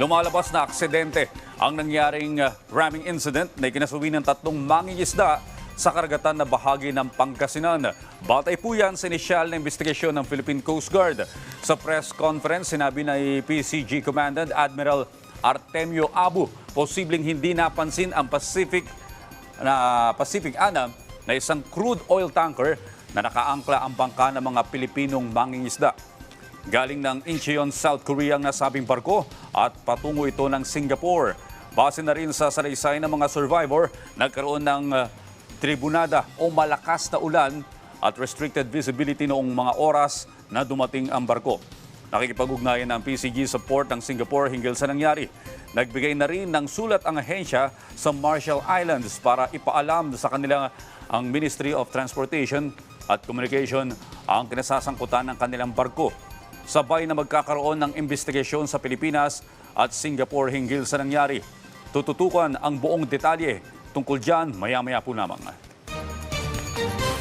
Lumalabas na aksidente ang nangyaring uh, ramming incident na ikinasuwi ng tatlong mangingisda sa karagatan na bahagi ng Pangasinan. Batay po yan sa inisyal na investigasyon ng Philippine Coast Guard. Sa press conference, sinabi na PCG Commandant Admiral Artemio Abu, posibleng hindi napansin ang Pacific na Pacific Anam na isang crude oil tanker na nakaangkla ang bangka ng mga Pilipinong mangingisda. Galing ng Incheon, South Korea ang nasabing barko at patungo ito ng Singapore. Base na rin sa salaysay ng mga survivor, nagkaroon ng uh, tribunada o malakas na ulan at restricted visibility noong mga oras na dumating ang barko. Nakikipag-ugnayan ng PCG support ng Singapore hinggil sa nangyari. Nagbigay na rin ng sulat ang ahensya sa Marshall Islands para ipaalam sa kanila ang Ministry of Transportation at Communication ang kinasasangkutan ng kanilang barko sabay na magkakaroon ng investigasyon sa Pilipinas at Singapore hinggil sa nangyari. Tututukan ang buong detalye tungkol dyan maya-maya po lamang.